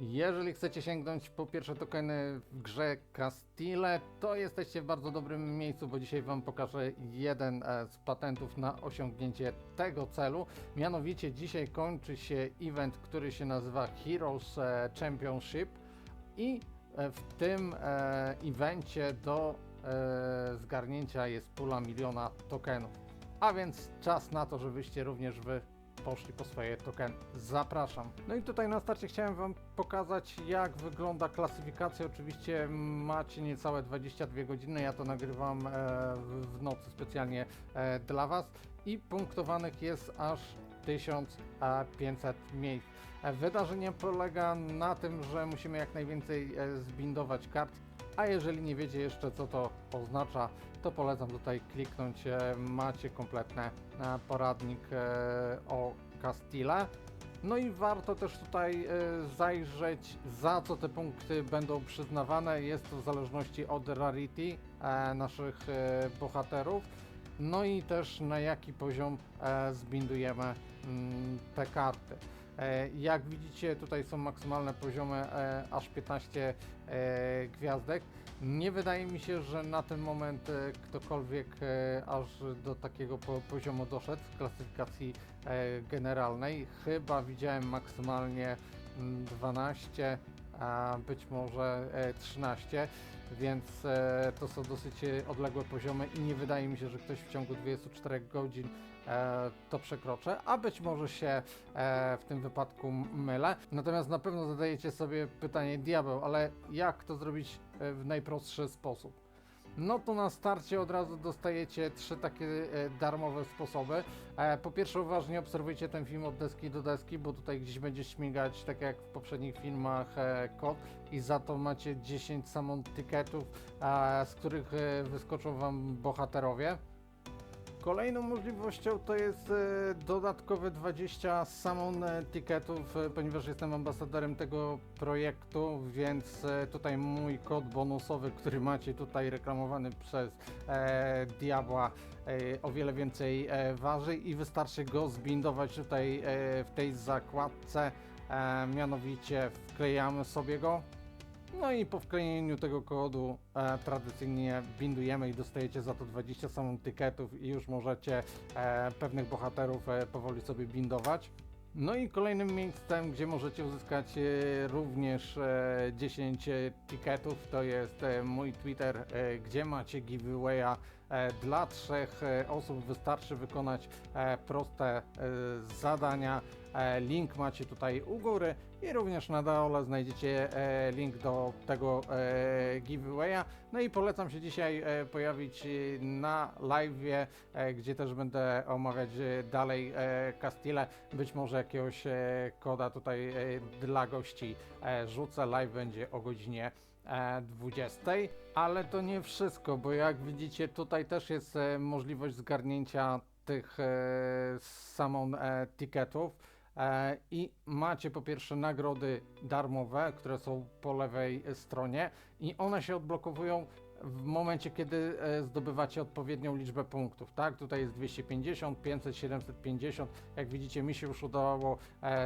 Jeżeli chcecie sięgnąć po pierwsze tokeny w grze Castile, to jesteście w bardzo dobrym miejscu, bo dzisiaj Wam pokażę jeden e, z patentów na osiągnięcie tego celu. Mianowicie dzisiaj kończy się event, który się nazywa Heroes e, Championship i e, w tym evencie do zgarnięcia jest pula miliona tokenów. A więc czas na to, żebyście również Wy poszli po swoje tokeny. Zapraszam. No i tutaj na starcie chciałem Wam pokazać, jak wygląda klasyfikacja. Oczywiście macie niecałe 22 godziny. Ja to nagrywam e, w, nocy specjalnie e, dla Was i punktowanych jest aż 1500 miejsc. E, Wydarzenie polega na tym, że musimy jak najwięcej zbindować kart. A jeżeli nie wiecie jeszcze co to oznacza, to polecam tutaj kliknąć. e, Macie kompletny e, poradnik e, o Castile. No i warto też tutaj zajrzeć, za co te punkty będą przyznawane. Jest to w zależności od rarity naszych bohaterów. No i też na jaki poziom zbindujemy mm, te karty. E, Jak widzicie, tutaj są maksymalne poziomy e, aż 15 e, gwiazdek. Nie wydaje mi się, że na ten moment ktokolwiek aż do takiego po, poziomu doszedł w klasyfikacji generalnej. Chyba widziałem maksymalnie mm, 12, a być może e, 13, więc to są dosyć odległe poziomy i nie wydaje mi się, że ktoś w ciągu 24 godzin to przekroczy, a być może się e, w tym wypadku mylę. Natomiast na pewno zadajecie sobie pytanie, diabeł, ale jak to zrobić e, w najprostszy sposób? No to na starcie od razu dostajecie trzy takie e, darmowe sposoby. E, po pierwsze uważnie obserwujcie ten film od deski do deski, bo tutaj gdzieś będzie śmigać, tak jak w poprzednich filmach, e, kod i za to macie 10 samon tyketów, e, z których e, wyskoczą wam bohaterowie. Kolejną możliwością to jest e, dodatkowe 20 samon e, ticketów, e, ponieważ jestem ambasadorem tego projektu, więc e, tutaj mój kod bonusowy, który macie tutaj reklamowany przez e, Diabła e, o wiele więcej e, waży i wystarczy go zbindować tutaj e, w tej zakładce, e, mianowicie wklejamy sobie go no i po wklejeniu tego kodu e, tradycyjnie bindujemy i dostajecie za to 20 samą tyketów i już możecie e, pewnych bohaterów e, powoli sobie bindować. No i kolejnym miejscem, gdzie możecie uzyskać e, również e, 10 e, tiketów, to jest e, mój Twitter, e, gdzie macie giveawaya e, dla trzech e, osób. Wystarczy wykonać e, proste e, zadania. E, link macie tutaj u góry i również na dole znajdziecie e, link do tego e, giveawaya. No i polecam się dzisiaj e, pojawić e, na live'ie, e, gdzie też będę omawiać e, dalej e, Castile. Być może jakiegoś e, koda tutaj e, dla gości e, rzucę. Live będzie o godzinie e, 20. Ale to nie wszystko, bo jak widzicie tutaj też jest e, możliwość zgarnięcia tych e, samą e, tiketów. I macie po pierwsze nagrody darmowe, które są po lewej stronie i one się odblokowują w momencie, kiedy zdobywacie odpowiednią liczbę punktów, tak? Tutaj jest 250, 500, 750. Jak widzicie, mi się już udało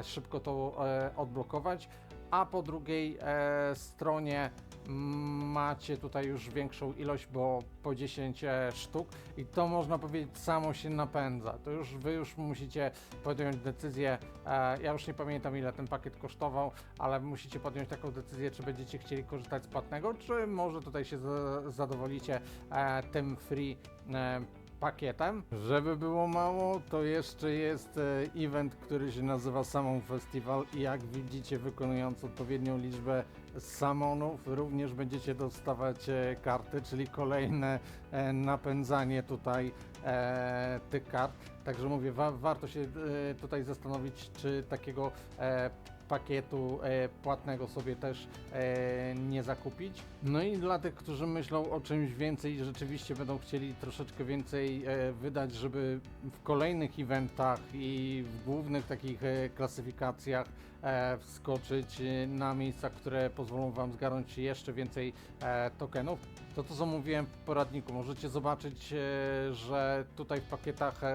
szybko to odblokować, a po drugiej e, stronie macie tutaj już większą ilość, bo po 10 e, sztuk i to można powiedzieć samo się napędza. To już wy już musicie podjąć decyzję. E, ja już nie pamiętam ile ten pakiet kosztował, ale musicie podjąć taką decyzję, czy będziecie chcieli korzystać z płatnego, czy może tutaj się za, zadowolicie e, tym free e, pakietem. Żeby było mało, to jeszcze jest e, event, który się nazywa Samon Festival i jak widzicie, wykonując odpowiednią liczbę samonów, również będziecie dostawać e, karty, czyli kolejne e, napędzanie tutaj tych kart. Także mówię, wa warto się tutaj zastanowić, czy takiego pakietu e, płatnego sobie też e, nie zakupić. No i dla tych, którzy myślą o czymś więcej i rzeczywiście będą chcieli troszeczkę więcej e, wydać, żeby w kolejnych eventach i w głównych takich e, klasyfikacjach wskoczyć e, na miejsca, które pozwolą Wam zgarnąć jeszcze więcej e, tokenów, to to co mówiłem w poradniku, możecie zobaczyć, e, że tutaj w pakietach e,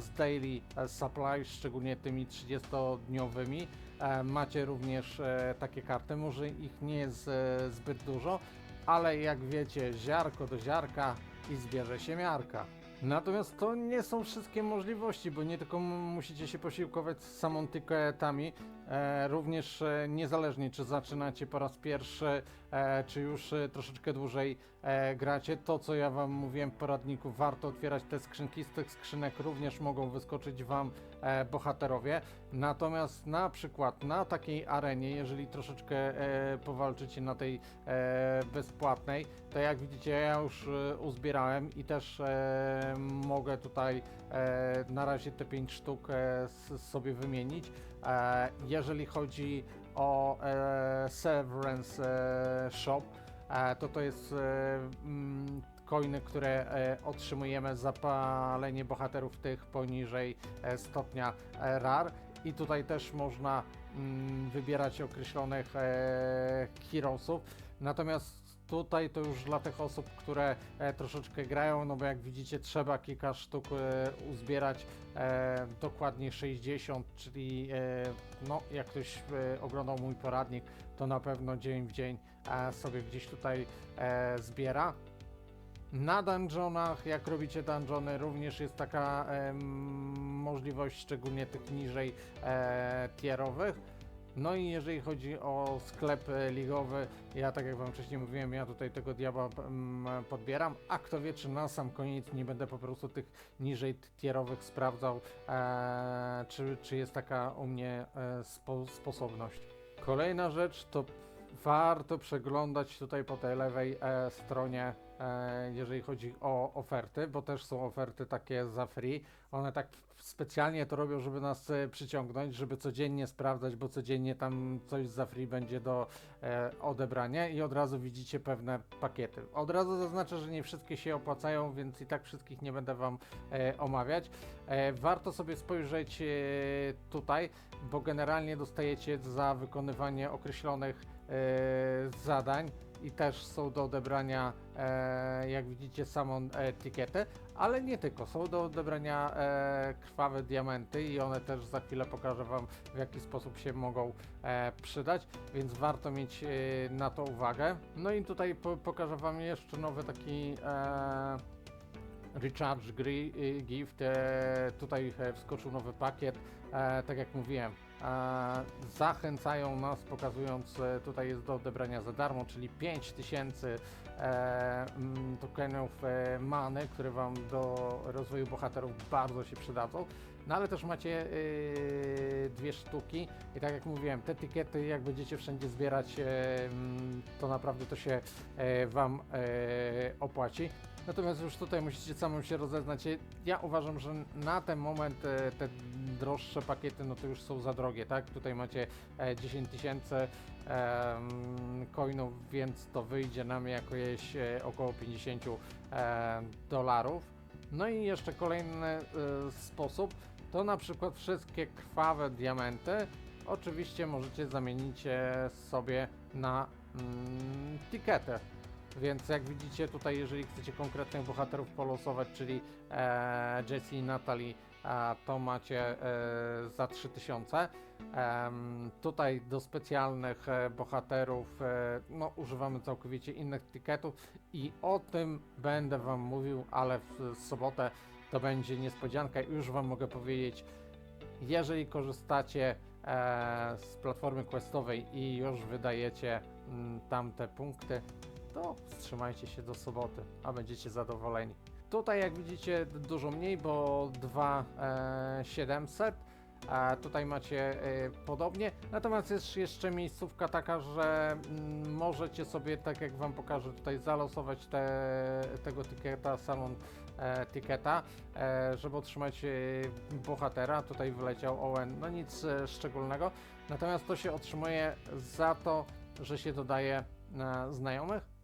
z Daily e, Supply, szczególnie tymi 30-dniowymi, e, macie również e, takie karty. Może ich nie jest e, zbyt dużo, ale jak wiecie, ziarko do ziarka i zbierze się miarka. Natomiast to nie są wszystkie możliwości, bo nie tylko musicie się posiłkować z samą tyketami, e, również e, niezależnie czy zaczynacie po raz pierwszy, e, czy już e, troszeczkę dłużej e, gracie, to co ja wam mówiłem w poradniku, warto otwierać te skrzynki, z tych skrzynek również mogą wyskoczyć wam e, bohaterowie, natomiast na przykład na takiej arenie, jeżeli troszeczkę e, powalczycie na tej e, bezpłatnej, to jak widzicie ja już e, uzbierałem i też e, mogę tutaj e, na razie te 5 sztuk e, sobie wymienić. E, jeżeli chodzi o e, Severance e, Shop, e, to to jest e, mm, które e, otrzymujemy za palenie bohaterów tych poniżej e, stopnia e, RAR i tutaj też można mm, wybierać określonych e, heroesów. Natomiast tutaj to już dla tych osób, które e, troszeczkę grają, no bo jak widzicie trzeba kilka sztuk e, uzbierać, e, dokładnie 60, czyli e, no jak ktoś e, oglądał mój poradnik, to na pewno dzień w dzień e, sobie gdzieś tutaj e, zbiera. Na dungeonach, jak robicie dungeony, również jest taka em, możliwość, szczególnie tych niżej e, tierowych. No i jeżeli chodzi o sklep e, ligowy, ja tak jak wam wcześniej mówiłem, ja tutaj tego diabła podbieram, a kto wie, czy na sam koniec nie będę po prostu tych niżej tierowych sprawdzał, e, czy, czy jest taka u mnie e, spo, sposobność. Kolejna rzecz to warto przeglądać tutaj po tej lewej e, stronie, e, jeżeli chodzi o oferty, bo też są oferty takie za free. One tak specjalnie to robią, żeby nas e, przyciągnąć, żeby codziennie sprawdzać, bo codziennie tam coś za free będzie do e, odebrania i od razu widzicie pewne pakiety. Od razu zaznaczę, że nie wszystkie się opłacają, więc i tak wszystkich nie będę Wam e, omawiać. E, warto sobie spojrzeć e, tutaj, bo generalnie dostajecie za wykonywanie określonych zadań i też są do odebrania, e, jak widzicie, samą e, etykietę, ale nie tylko, są do odebrania e, krwawe diamenty i one też za chwilę pokażę Wam w jaki sposób się mogą e, przydać, więc warto mieć e, na to uwagę. No i tutaj po, pokażę Wam jeszcze nowy taki e, Recharge y, Gift, e, tutaj e, wskoczył nowy pakiet, e, tak jak mówiłem, e, zachęcają nas pokazując, e, tutaj jest do odebrania za darmo, czyli 5000 e, mm, tokenów e, many, które Wam do rozwoju bohaterów bardzo się przydadzą. No ale też macie y, dwie sztuki i tak jak mówiłem, te etykiety jak będziecie wszędzie zbierać, e, mm, to naprawdę to się e, Wam e, opłaci. Natomiast już tutaj musicie samym się rozeznać. Ja uważam, że na ten moment e, te droższe pakiety, no to już są za drogie, tak? Tutaj macie e, 10 tysięcy em, coinów, więc to wyjdzie nam jakoś e, około 50 e, dolarów. No i jeszcze kolejny e, sposób, to na przykład wszystkie krwawe diamenty, oczywiście możecie zamienić e, sobie na mm, tiketę. Więc jak widzicie tutaj, jeżeli chcecie konkretnych bohaterów polosować, czyli e, Jessie i Natalie, e, to macie e, za 3000. Em, tutaj do specjalnych e, bohaterów e, no, używamy całkowicie innych tiketów i o tym będę Wam mówił, ale w, sobotę to będzie niespodzianka i już Wam mogę powiedzieć, jeżeli korzystacie e, z platformy questowej i już wydajecie mm, tam te punkty, to wstrzymajcie się do soboty, a będziecie zadowoleni. Tutaj jak widzicie dużo mniej, bo 2700. A tutaj macie e, podobnie. Natomiast jest jeszcze miejscówka taka, że mm, możecie sobie, tak jak Wam pokażę, tutaj zalosować te, tego tiketa, samą e, e, żeby otrzymać e, bohatera. Tutaj wyleciał Owen, no nic e, szczególnego. Natomiast to się otrzymuje za to, że się dodaje e, znajomych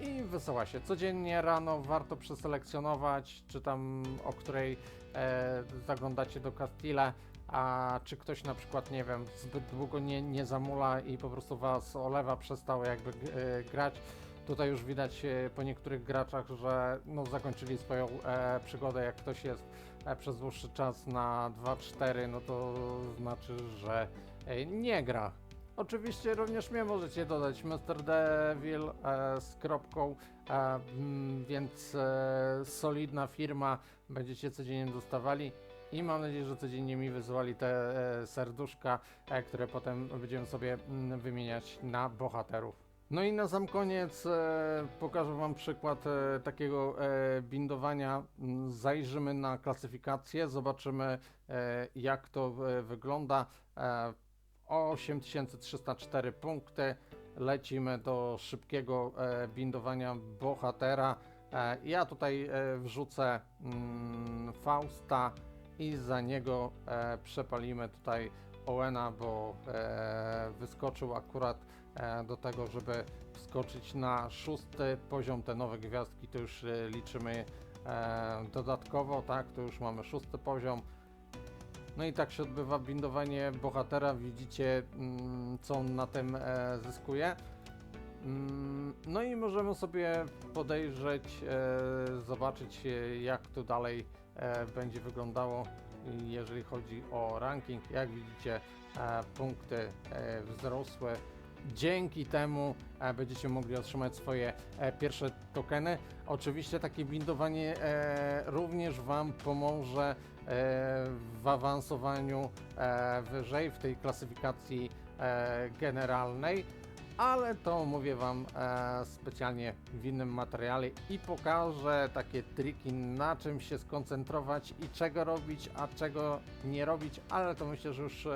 i wysyła się. Codziennie rano warto przeselekcjonować, czy tam o której e, zaglądacie do Castile, a czy ktoś na przykład, nie wiem, zbyt długo nie, nie zamula i po prostu was olewa, przestał jakby e, grać. Tutaj już widać e, po niektórych graczach, że no, zakończyli swoją e, przygodę. Jak ktoś jest e, przez dłuższy czas na 2-4, no to znaczy, że e, nie gra. Oczywiście również mnie możecie dodać Mr. Devil e, z kropką, e, mm, więc e, solidna firma, będziecie codziennie dostawali i mam nadzieję, że codziennie mi wysyłali te e, serduszka, e, które potem będziemy sobie mm, wymieniać na bohaterów. No i na sam koniec e, pokażę Wam przykład e, takiego e, bindowania. Zajrzymy na klasyfikację, zobaczymy e, jak to e, wygląda. E, 8304 punkty. Lecimy do szybkiego e, bindowania bohatera. E, ja tutaj e, wrzucę mm, Fausta i za niego e, przepalimy tutaj Owena, bo e, wyskoczył akurat e, do tego, żeby wskoczyć na szósty poziom. Te nowe gwiazdki to już e, liczymy e, dodatkowo, tak? To już mamy szósty poziom. No i tak się odbywa bindowanie bohatera. Widzicie, mm, co on na tym e, zyskuje. Mm, No i możemy sobie podejrzeć, e, zobaczyć e, jak to dalej będzie wyglądało, jeżeli chodzi o ranking. Jak widzicie, punkty wzrosły. Dzięki temu e, będziecie mogli otrzymać swoje e, pierwsze tokeny. Oczywiście takie bindowanie e, również Wam pomoże w awansowaniu wyżej w tej klasyfikacji generalnej ale to mówię Wam specjalnie w innym materiale i pokażę takie triki, na czym się skoncentrować i czego robić, a czego nie robić, ale to myślę, że już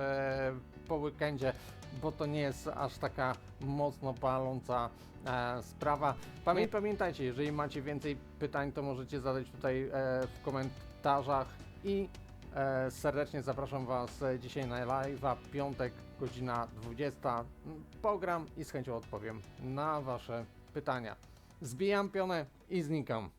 po weekendzie, bo to nie jest aż taka mocno paląca e, sprawa. Pamię pamiętajcie, jeżeli macie więcej pytań, to możecie zadać tutaj e, w komentarzach i E, serdecznie zapraszam Was e, dzisiaj na live'a, piątek, godzina 20. Mm, Pogram i z chęcią odpowiem na Wasze pytania. Zbijam pionę i znikam.